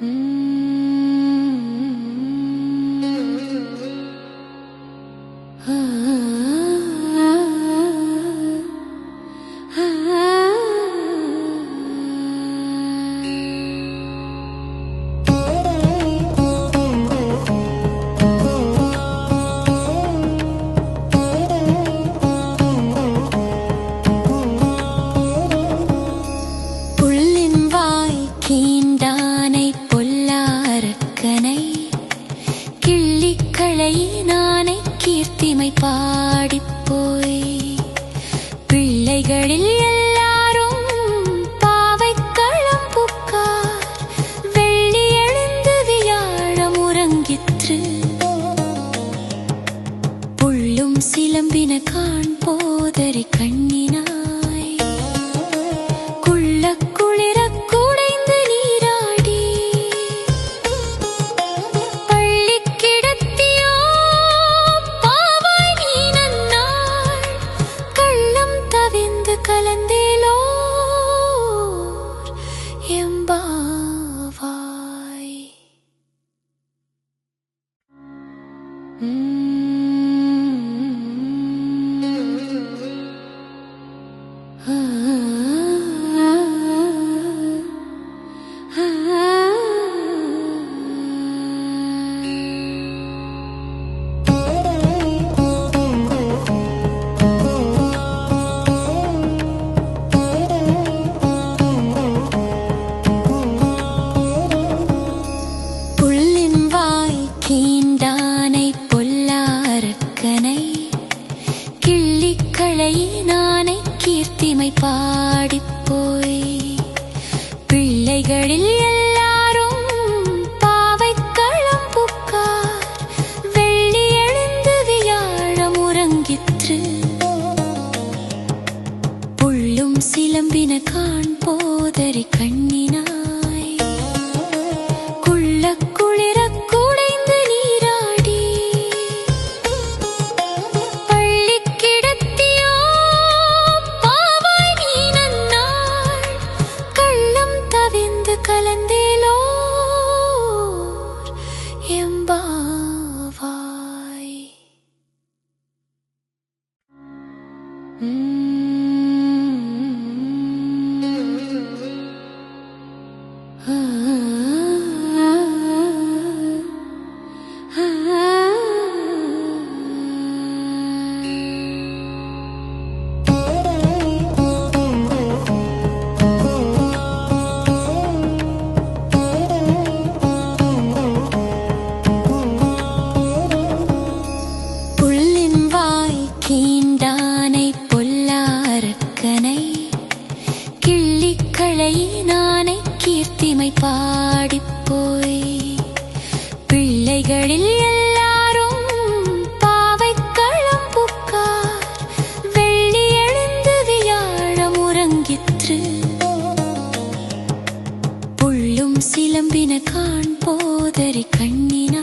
Mm-hmm. பாடிப்போய். பிள்ளைகளில் எல்லாரும் பாவைக்களம் புக்கார். வெள்ளி எழுந்து வியாழம் உறங்கிற்று. புள்ளும் சிலம்பின காண்போதரி கண்ணினாய் 拥抱 கீர்த்திமை பாடிப்போய். பிள்ளைகளில் எல்லாரும் பாவை களம் புக்கார். வெள்ளி எழுந்து வியாழம் உறங்கிற்று. புள்ளும் சிலம்பின காண்போதரி கண்ணினார் Mm. பிள்ளை நானை கீர்த்திமை பாடிப்போய். பிள்ளைகளில் எல்லாரும் பாவை புக்கார். வெள்ளி எழுந்து வியாழம் உறங்கிற்று. புள்ளும் சிலம்பின காண்போதரி கண்ணினா